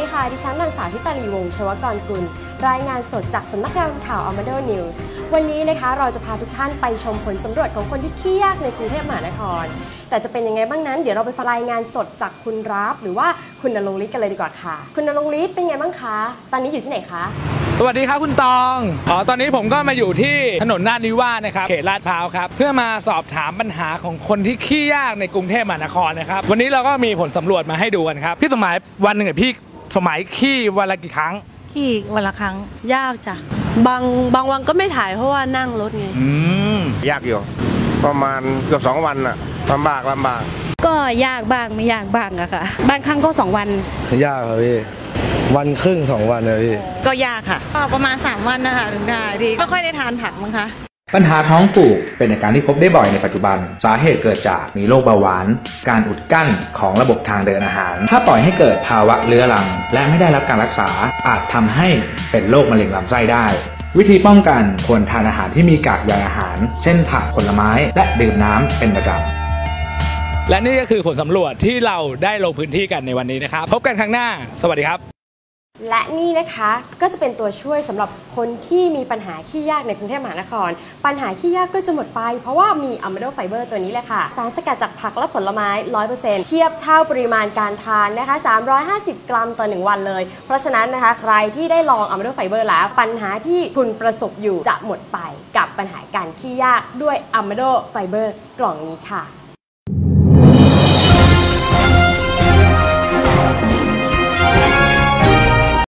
ดิฉันนางสาวทิตาลีวงศ์ชวกรกุล รายงานสดจากสำนักงานข่าว a m a d o News วันนี้นะคะเราจะพาทุกท่านไปชมผลสำรวจของคนที่ขี้ยากในกรุงเทพมหานคร แต่จะเป็นยังไงบ้างนั้น เดี๋ยวเราไปฟังรายงานสดจากคุณรับหรือว่าคุณนรงค์ฤทธิ์กันเลยดีกว่าค่ะ คุณนรงค์ฤทธิ์เป็นไงบ้างคะ ตอนนี้อยู่ที่ไหนคะ สวัสดีครับคุณตองอ๋อตอนนี้ผมก็มาอยู่ที่ถนนนาดนิวาสนะครับ เขตลาดพร้าวครับ เพื่อมาสอบถามปัญหาของคนที่ขี้ยากในกรุงเทพมหานครนะครับ วันนี้เราก็มีผลสำรวจมาให้ดูกันครับ พี่สมัยวันหนึ่งเนี่ยพี่ สมัยขี้วันละกี่ครั้ง ขี่วันละครั้ง ยากจ้ะบางบางวันก็ไม่ถ่ายเพราะว่านั่งรถไง อืมยากอยู่ ประมาณเกือบสองวันอะลำบากลำบาก ก็ยากบ้างไม่ยากบ้างอะค่ะ บางครั้งก็2วัน ยากครับพี่วันครึ่งสองวันเลยพี่ ก็ยากค่ะก็ประมาณ 3 วันนะคะถึงได้ดีไม่ค่อยได้ทานผักมั้งคะ ปัญหาท้องผูกเป็นอาการที่พบได้บ่อยในปัจจุบัน สาเหตุเกิดจากมีโรคเบาหวาน การอุดกั้นของระบบทางเดินอาหาร ถ้าปล่อยให้เกิดภาวะเรื้อรัง และไม่ได้รับการรักษาอาจทำให้เป็นโรคมะเร็งลำไส้ได้ วิธีป้องกันควรทานอาหารที่มีกากใยอาหาร เช่นผักผลไม้ และดื่มน้ำเป็นประจำและนี่ก็คือผลสำรวจที่เราได้ลงพื้นที่กันในวันนี้นะครับ พบกันครั้งหน้า สวัสดีครับ และนี่นะคะก็จะเป็นตัวช่วยสำหรับคนที่มีปัญหาขี้ยากในกรุงเทพมหานคร ปัญหาขี้ยากก็จะหมดไป เพราะว่ามีอะมาโดไฟเบอร์ตัวนี้แหละค่ะ สารสกัดจากผักและผลไม้ 100%เทียบเท่าปริมาณการทานนะคะ 350 กรัมต่อ 1 วันเลย เพราะฉะนั้นนะคะ ใครที่ได้ลองอะมาโดไฟเบอร์แล้ว ปัญหาที่คุณประสบอยู่จะหมดไปกับปัญหาการขี้ยากด้วยอะมาโดไฟเบอร์กล่องนี้ค่ะ